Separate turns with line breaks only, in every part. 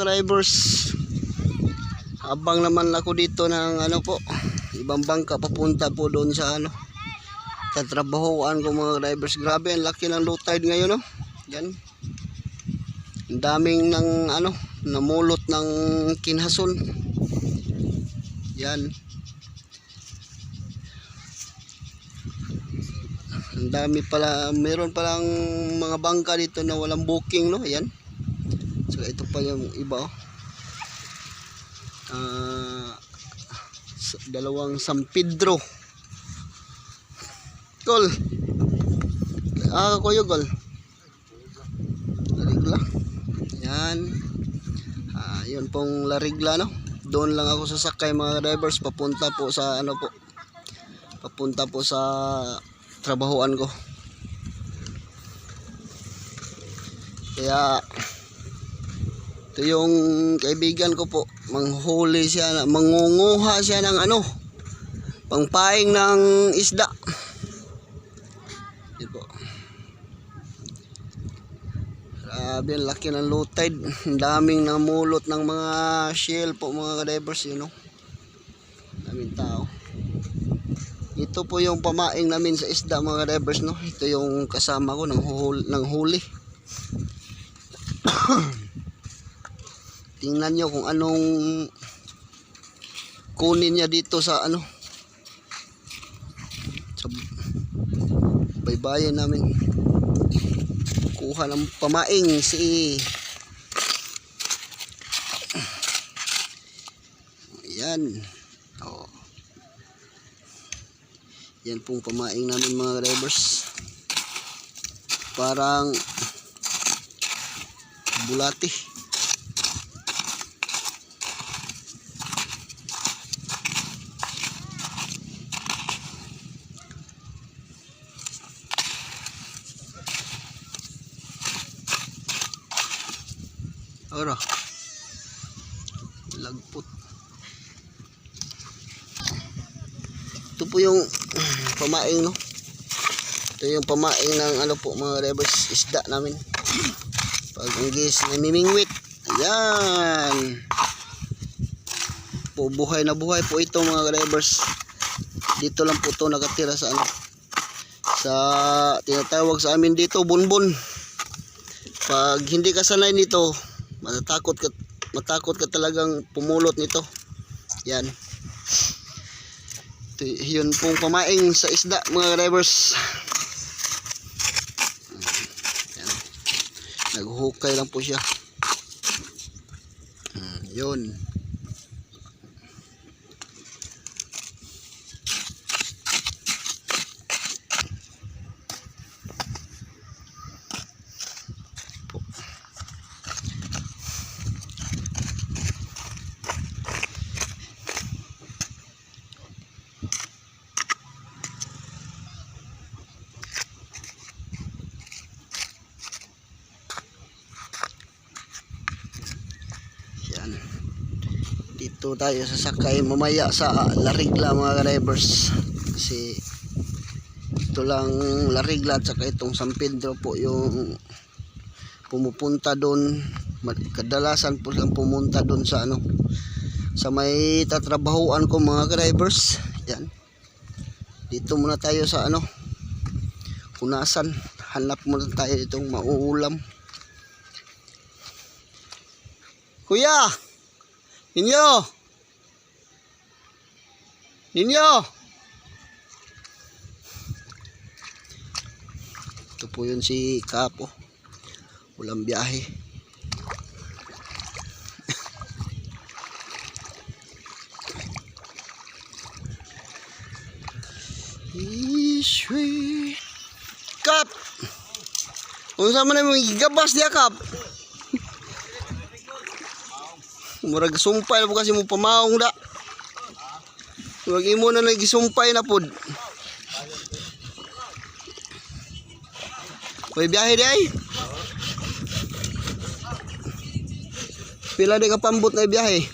drivers. Abang naman ako dito ng ano po, ibang bangka papunta po doon sa ano. Tatrabahoan ko mga drivers. Grabe, ang laki ng low tide ngayon, no? Yan. Ang daming ng ano, namulot ng kinhason. Yan. Ang dami pala, meron palang mga bangka dito na walang booking, no? Yan. So ito pa yung iba, oh. Sa- dalawang San Pedro. Gol. Ah, kuya gol. Larigla. Yan. Ah, yun pong Larigla, no? Doon lang ako sasakay mga drivers papunta po sa ano po. Papunta po sa trabahoan ko. Kaya ito yung kaibigan ko po, manghuli siya, mangunguha siya ng ano, pangpaing ng isda. Yun po. Grabe, ang laki ng low tide. Ang daming namulot ng mga shell po, mga divers, you know. Daming tao. Ito po yung pamaing namin sa isda, mga divers, no. Ito yung kasama ko ng huli. Ng huli. Tingnan nyo kung anong kunin niya dito sa ano sa baybayin namin. Kuha ng pamaing si yan oh. yan pong pamaing namin mga drivers. Parang bulati Ora. Lagpot. Ito po yung pamaing no. Ito yung pamaing ng ano po mga rivers isda namin. Pag anggis namimingwit. Ayan. Po buhay na buhay po ito mga rivers. Dito lang po to nakatira sa ano sa tinatawag sa amin dito bunbun. Pag hindi ka sanay nito, matatakot ka matakot ka talagang pumulot nito. Yan. Ito, yun pong pamaing sa isda mga drivers. Yan. naghukay lang po siya. Hmm, yun yan dito tayo sasakay mamaya sa Larigla mga drivers. Kasi ito lang Larigla at saka itong San Pedro po yung pumupunta doon. Kadalasan po silang pumunta doon sa ano sa may tatrabahuan ko mga drivers. Yan. Dito muna tayo sa ano kunasan hanap muna tayo ditong mauulam. Kuya ninyo ninyo ito po yun si Kapo walang biyahe Ishwi. Kap. Unsa man mo gigabas dia kap? Murag sumpay na po kasi mo pamaong da. Murag imo na nagisumpay na pod. May biyahe di ay? Pila di ka pambot na biyahe?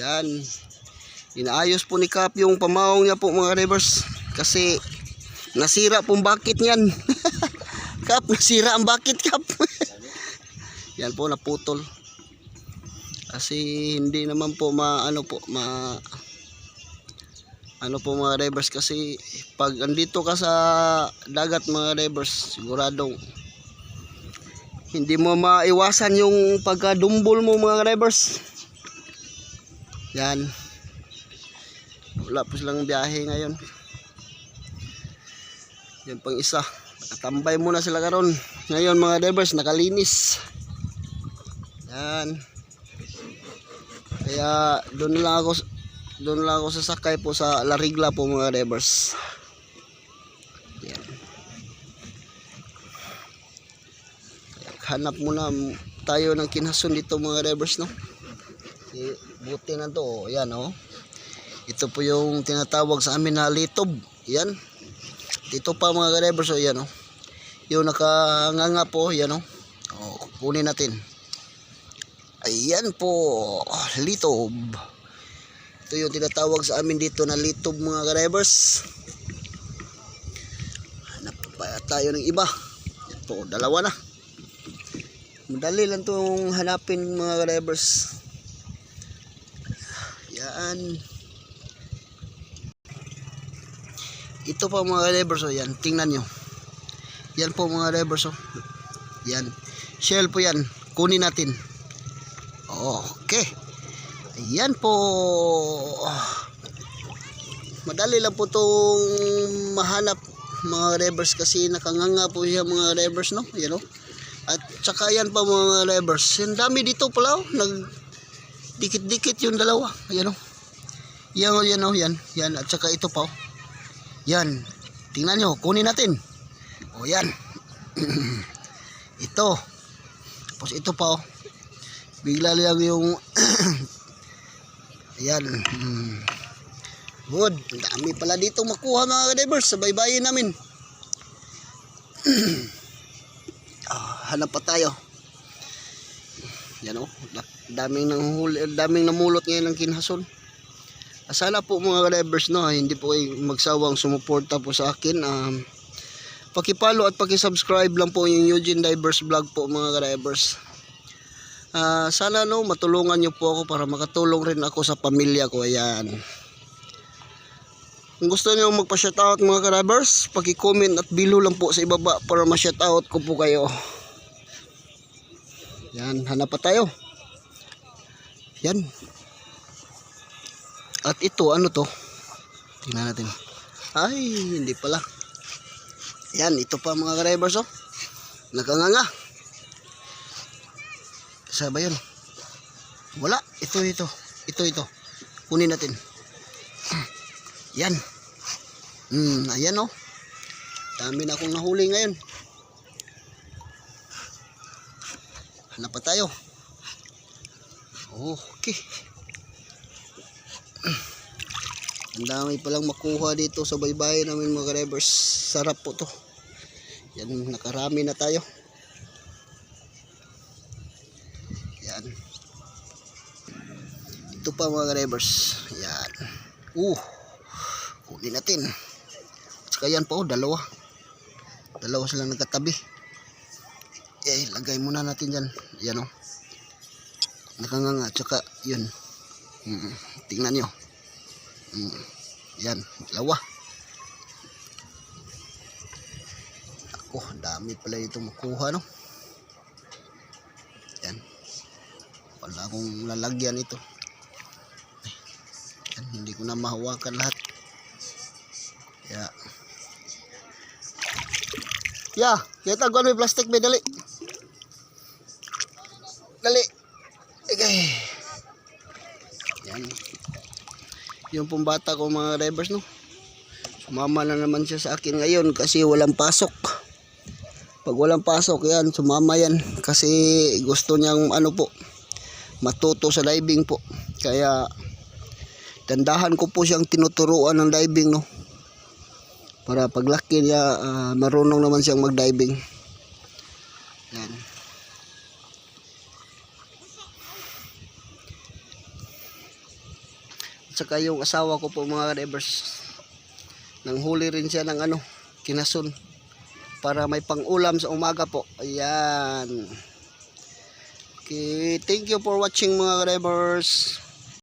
Yan. Inaayos po ni Kap yung pamaong niya po mga rivers. Kasi nasira pong bakit niyan. Kap, nasira ang bakit Kap. Yan po naputol. Kasi hindi naman po maano po ma ano po mga divers kasi pag andito ka sa dagat mga divers siguradong hindi mo maiwasan yung pagkadumbol mo mga divers. Yan. Wala po silang biyahe ngayon. Yan pang isa. Nakatambay muna sila karon. Ngayon mga divers nakalinis. Yan. Kaya doon lang ako doon lang ako sasakay po sa Larigla po mga divers. Yan. Kaya hanap muna tayo ng kinason dito mga divers no. Si buti na to, oh. yan oh. Ito po yung tinatawag sa amin na litob. Yan. Dito pa mga divers oh, yan oh. Yung nakanganga po, yan oh. Oh, kunin natin. Ayan po, litob. Ito yung tinatawag sa amin dito na litob mga drivers. Hanap pa tayo ng iba. Po, dalawa na. Madali lang itong hanapin mga drivers. Yan. Ito pa mga drivers, oh, yan. Tingnan nyo. Yan po mga drivers, oh. Yan. Shell po yan. Kunin natin. Ayan po. Madali lang po itong mahanap mga revers kasi nakanganga po siya mga revers no. Ayan o. At saka yan pa mga revers. Ang dami dito pala o. Nag dikit-dikit yung dalawa. Ayan o. Yan o, yan o, yan. Yan. At saka ito pa o. Yan. Tingnan nyo. Kunin natin. O yan. ito. Tapos ito pa o bigla lang yung ayan. Hmm. good. Dami pala dito makuha mga divers sa baybayin namin. Ah, hanap pa tayo. Yan o daming nang huli, daming namulot ngayon ng kinhason. Ah, sana po mga divers no hindi po kayo magsawang sumuporta po sa akin. Um, pakipalo at pakisubscribe lang po yung Eugene Divers Vlog po mga divers Ah, sana no matulungan niyo po ako para makatulong rin ako sa pamilya ko. Ayan. Kung gusto niyo magpa-shoutout mga karabers, paki-comment at bilo lang po sa ibaba para ma-shoutout ko po kayo. Yan, hanap pa tayo. Yan. At ito, ano to? Tingnan natin. Ay, hindi pala. Yan, ito pa mga karabers oh. Nakanganga. Saan ba yun? Wala. Ito, ito. Ito, ito. Kunin natin. Yan. Hmm, ayan o. Oh. Dami na akong nahuli ngayon. Hanap pa tayo. Okay. Ang dami palang makuha dito sa baybayin namin mga drivers. Sarap po to. Yan, nakarami na tayo. Yan. Ito pa mga drivers. Yan. Uh. Kunin natin. Saka yan po, dalawa. Dalawa silang nagkatabi. Eh, lagay muna natin dyan. Yan o. Oh. Nakanganga. Tsaka, yun. Hmm. Tingnan nyo. Hmm. Yan. Dalawa. Ako, dami pala ito makuha, no? Wala akong lalagyan ito. Yan, hindi ko na mahawakan lahat. Ya. Ya kita gawin may plastic may dali. Dali. Okay yan. Yung pong bata ko mga drivers no? Sumama na naman siya sa akin ngayon kasi walang pasok. Pag walang pasok yan sumama yan. Kasi gusto niyang ano po matuto sa diving po. Kaya dandahan ko po siyang tinuturuan ng diving no. Para paglaki niya uh, marunong naman siyang mag-diving. Yan. Saka yung asawa ko po mga divers nang huli rin siya ng ano kinason para may pang-ulam sa umaga po. Ayan. Okay, thank you for watching mga drivers.